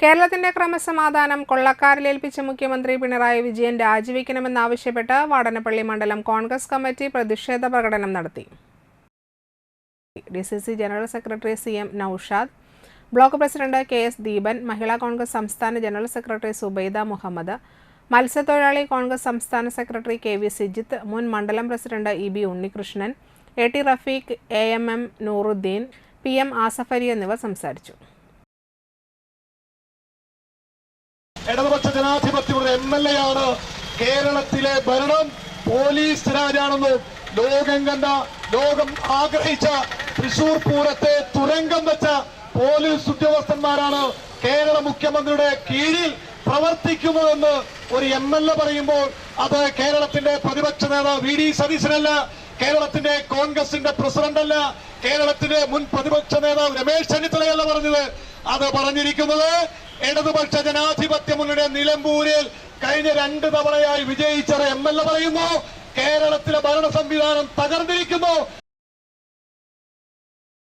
കേരളത്തിന്റെ ക്രമസമാധാനം കൊള്ളക്കാരിലേൽപ്പിച്ച മുഖ്യമന്ത്രി പിണറായി വിജയൻ രാജിവെക്കണമെന്നാവശ്യപ്പെട്ട് വാടനപ്പള്ളി മണ്ഡലം കോൺഗ്രസ് കമ്മിറ്റി പ്രതിഷേധ പ്രകടനം നടത്തി. DCC general secretary C M Naushad block president K S Deepan Mahila Congress സംസ്ഥാന ജനറൽ സെക്രട്ടറി സുബൈദ മുഹമ്മദ് മത്സ്യത്തൊഴിലാളി കോൺഗ്രസ് സംസ്ഥാന സെക്രട്ടറി കെ വി സിജിത്ത് മുൻ മണ്ഡലം president E B Unnikrishnan A T Rafeeq A M M Nooruddeen P M Asafali എന്നിവർ സംസാരിച്ചു. ഇടതുപക്ഷ ജനാധിപത്യമുള്ള M L A ആണ് കേരളത്തിലെ ഭരണം. പോലീസ് രാജാണെന്നും ലോകം കണ്ട ലോകം ആഗ്രഹിച്ച തൃശൂർ പൂരത്തെ തുരങ്കം വെച്ച പോലീസ് ഉദ്യോഗസ്ഥന്മാരാണ് കേരള മുഖ്യമന്ത്രിയുടെ കീഴിൽ പ്രവർത്തിക്കുന്നതെന്ന് ഒരു എം എൽ എ പറയുമ്പോൾ അത് കേരളത്തിന്റെ പ്രതിപക്ഷ നേതാവ് വി ഡി സതീശനല്ല കേരളത്തിന്റെ കോൺഗ്രസിന്റെ പ്രസിഡന്റ് അല്ല കേരളത്തിന്റെ മുൻ പ്രതിപക്ഷ നേതാവ് രമേശ് ചെന്നിത്തലയല്ല പറഞ്ഞത്. അത് പറഞ്ഞിരിക്കുന്നത് ഇടതുപക്ഷ ജനാധിപത്യ മുന്നണിയുടെ നിലമ്പൂരിൽ കഴിഞ്ഞ രണ്ട് തവണയായി വിജയിച്ച എം എൽ എ പറയുന്നു. കേരളത്തിലെ ഭരണ സംവിധാനം തകർന്നിരിക്കുന്നു.